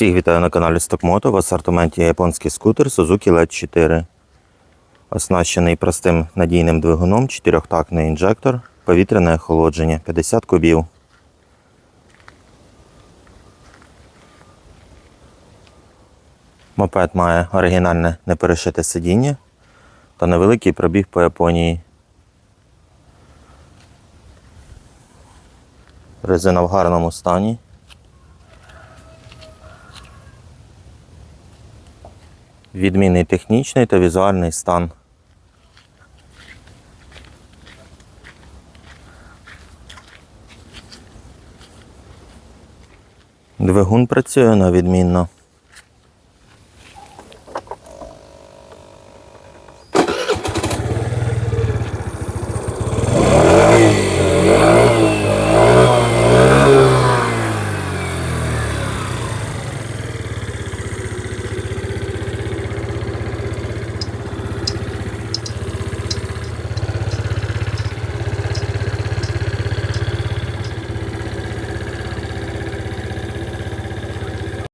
Всіх вітаю на каналі Стокмото. В асортименті японський скутер Suzuki LED 4. Оснащений простим надійним двигуном, чотирьохтактний інжектор, повітряне охолодження 50 кубів. Мопед має оригінальне неперешите сидіння та невеликий пробіг по Японії. Резина в гарному стані. Відмінний технічний та візуальний стан. Двигун працює на відмінно.